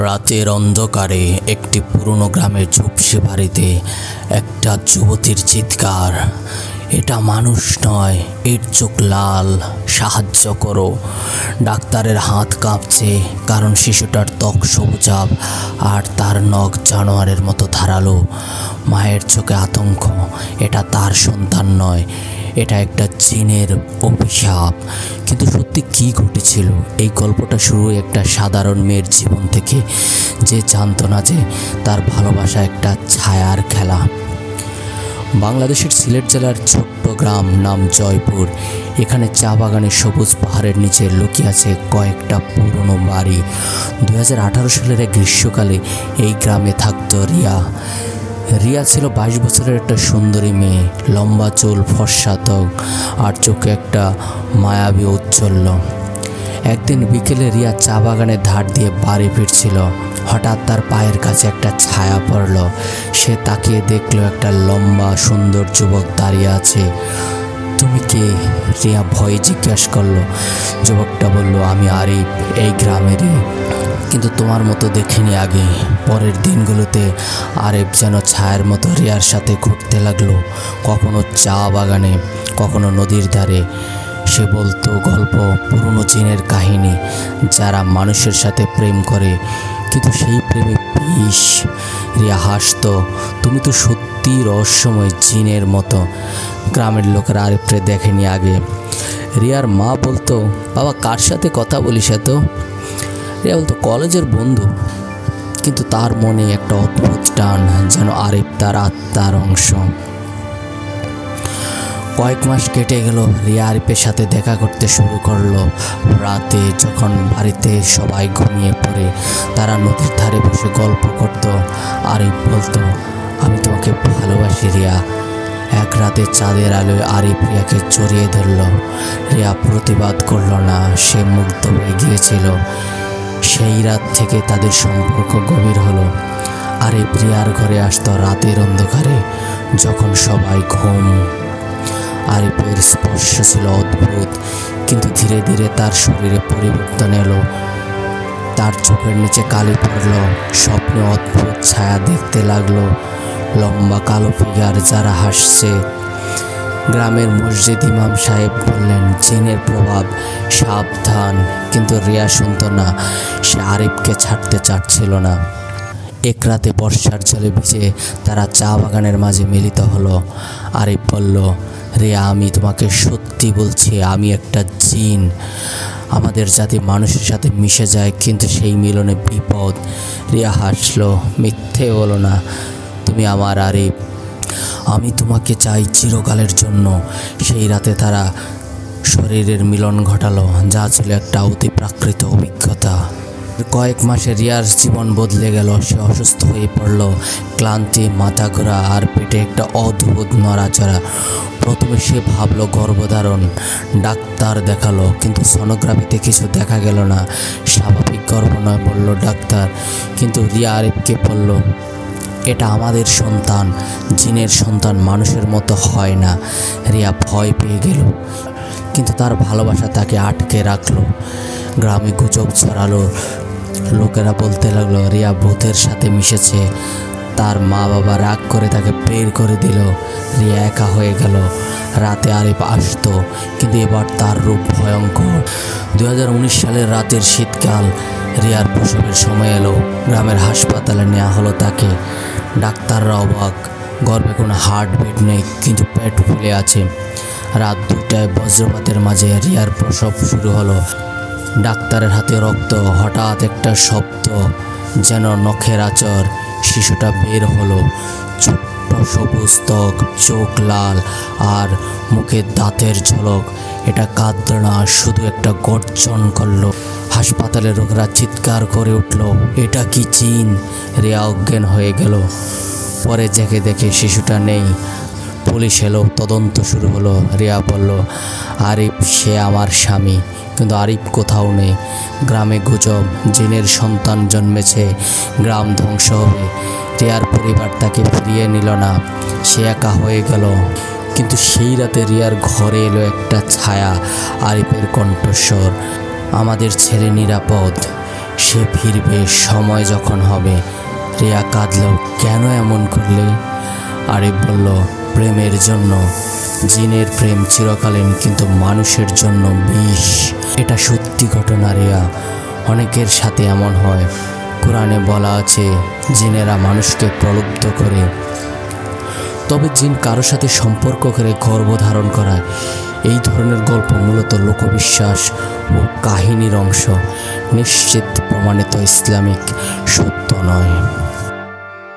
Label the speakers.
Speaker 1: রাতের অন্ধকারে একটি পুরনো গ্রামের ঝুপসি বাড়িতে একটা যুবতীর চিৎকার। এটা মানুষ নয়, এর চোখ লাল, সাহায্য করো। ডাক্তারের হাত কাঁপছে, কারণ শিশুটার ত্বক সবুজাব আর তার নখ জানোয়ারের মতো ধারালো। মায়ের চোখে আতঙ্ক, এটা তার সন্তান নয় এটা একটা জিনের অভিশাপ। কিন্তু সত্যি কি ঘটেছিল? এই গল্পটা শুরু একটা সাধারণ মেয়ের জীবন থেকে। যে জানতো না যে তার ভালোবাসা একটা ছায়ার খেলা। বাংলাদেশের সিলেট জেলার ছোট্ট গ্রাম নাম জয়পুর। এখানে চা বাগানের সবুজ পাহাড়ের নিচে লুকিয়ে আছে কয়েকটা পুরনো বাড়ি। দু হাজার আঠারো সালের এক গ্রীষ্মকালে এই গ্রামে থাকতো রিয়া। রিয়া ছিল বাইশ বছরের একটা সুন্দরী মেয়ে, লম্বা চুল ফর্সা আর চোখে একটা মায়াবী ঔজ্জ্বল্য একদিন বিকেলে রিয়া চা বাগানের ধার দিয়ে বাড়ি ফিরছিল। হঠাৎ তার পায়ের কাছে একটা ছায়া পড়ল। সে তাকিয়ে দেখল একটা লম্বা, সুন্দর যুবক দাঁড়িয়ে আছে। তুমি কে? রিয়া ভয়ে জিজ্ঞাসা করল। যুবকটা বলল, আমি আরিফ, এই গ্রামেরই। কিন্তু তোমার মতো দেখিনি আগে। পরের দিনগুলোতে আরেফ যেন ছায়ার মতো রিয়ার সাথে ঘুরতে লাগল। কখনো চা বাগানে, কখনো নদীর ধারে। সে বলতো গল্প, পুরনো জিনের কাহিনী, যারা মানুষের সাথে প্রেম করে। কিন্তু সেই প্রেমে বিষ। রিয়া হাসতো, তুমি তো সত্যি রহস্যময় জিনের মতো। গ্রামের লোকেরা আরেফরে দেখেনি আগে। রিয়ার মা বলতো, বাবা, কার সাথে কথা বলিস এত? রিয়া বলতো কলেজের বন্ধু। কিন্তু তার মনে একটা অদ্ভুত টান, যেন আরিফ তার আত্মার অংশ। কয়েক মাস কেটে গেল রিয়া আরিফের সাথে দেখা করতে শুরু করল। রাতে যখন বাড়িতে সবাই ঘুমিয়ে পড়ে, তারা নদীর ধারে বসে গল্প করত। আরিফ বলতো, আমি তোমাকে ভালোবাসি, রিয়া। এক রাতে চাঁদের আলোয় আরিফ রিয়াকে জড়িয়ে ধরল। রিয়া প্রতিবাদ করল না, সে মুগ্ধ হয়ে গিয়েছিল। সেই রাত থেকে তাদের সম্পর্ক গভীর হলো। আরিফ রিয়ার ঘরে আসতো রাতের অন্ধকারে যখন সবাই ঘুম। আরিফের স্পর্শ ছিল অদ্ভুত, কিন্তু ধীরে ধীরে তার শরীরে পরিবর্তন এলো। তার চোখের নিচে কালি পড়ল, স্বপ্নে অদ্ভুত ছায়া দেখতে লাগল। লম্বা কালো ফিগার যারা হাসছে গ্রামের মসজিদ ইমাম সাহেব বললেন, জিনের প্রভাব সাবধান, কিন্তু রিয়া শুনতো না। সে আরিফকে ছাড়তে চাচ্ছিল না। এক রাতে বর্ষার জলে ভিজে তারা চা বাগানের মাঝে মিলিত হলো। আরিফ বলল, রিয়া, আমি তোমাকে সত্যি বলছি, আমি একটা জিন। আমাদের জাতি মানুষের সাথে মিশে যায়, কিন্তু সেই মিলনে বিপদ। রিয়া হাসলো, মিথ্যে বলো না। তুমি আমার আরিফ। আমি তোমাকে চাই চিরকালের জন্য। সেই রাতে তারা শরীরের মিলন ঘটালো, যা ছিল একটা অতি প্রাকৃত অভিজ্ঞতা। কয়েক মাসে রিয়ার জীবন বদলে গেল, সে অসুস্থ হয়ে পড়ল। ক্লান্তি মাথা ঘোরা আর পেটে একটা অদ্ভুত নড়াচড়া। প্রথমে সে ভাবলো গর্ভধারণ, ডাক্তার দেখাল, কিন্তু সনোগ্রাফিতে কিছু দেখা গেল না। স্বাভাবিক গর্ভ নয় বলল, ডাক্তার। কিন্তু রিয়া আরিফকে বলল এটা আমাদের সন্তান, জিনের সন্তান, মানুষের মতো হয় না। রিয়া ভয় পেয়ে গেল। কিন্তু তার ভালোবাসা তাকে আটকে রাখল। গ্রামে গুজব ছড়ালো। লোকেরা বলতে লাগল, রিয়া ভূতের সাথে মিশেছে। তার মা বাবা রাগ করে তাকে বের করে দিল। রিয়া একা হয়ে গেল। রাতে আরিফ আসতো, কিন্তু এবার তার রূপ ভয়ঙ্কর। দু হাজার উনিশ সালের রাতের শীতকাল, রিয়ার প্রসবের সময় এলো। গ্রামের হাসপাতালে নেওয়া হলো তাকে। ডাক্তাররা অবাক। গর্ভে কোনো হার্টবিট নেই, কিন্তু পেট ফুলে আছে। রাত দুটায় বজ্রপাতের মাঝে রিয়ার প্রসব শুরু হলো। ডাক্তারের হাতে রক্ত, হঠাৎ একটা শব্দ যেন নখের আচর শিশুটা বের হলো। ছোট্ট সবুজ ত্বক, চোখ লাল আর মুখের দাঁতের ঝলক। এটা কাঁদ্য না, শুধু একটা গর্জন করল। হাসপাতালের লোকরা চিৎকার করে উঠল, এটা কি চিন? রেয়া অজ্ঞান হয়ে গেল। পরে জেগে দেখে শিশুটা নেই। পুলিশ এলো, তদন্ত শুরু হলো, রিয়া বলল, আরিফ, সে আমার স্বামী, কিন্তু আরিফ কোথাও নেই। গ্রামে গুজব, জিনের সন্তান জন্মেছে, গ্রাম ধ্বংস হবে। রিয়ার পরিবার তাকে ফিরিয়ে নিল না, সে একা হয়ে গেল। কিন্তু সেই রাতে রিয়ার ঘরে এলো একটা ছায়া, আরিফের কণ্ঠস্বর। আমাদের ছেলে নিরাপদ, সে ফিরবে, সময় যখন হবে। রিয়া কাঁদল, কেন এমন করলে? আরিফ বলল প্রেমের জন্য। জিনের প্রেম চিরকালীন, কিন্তু মানুষের জন্য বিষ। এটা সত্যি ঘটনা রিয়া। অনেকের সাথে এমন হয়। কোরআনে বলা আছে, জিনেরা মানুষকে প্রলুব্ধ করে। তবে জিন কারোর সাথে সম্পর্ক করে গর্ভধারণ করায়। এই ধরনের গল্প মূলত লোকবিশ্বাস ও কাহিনীর অংশ। নিশ্চিত প্রমাণিত ইসলামিক সত্য নয়।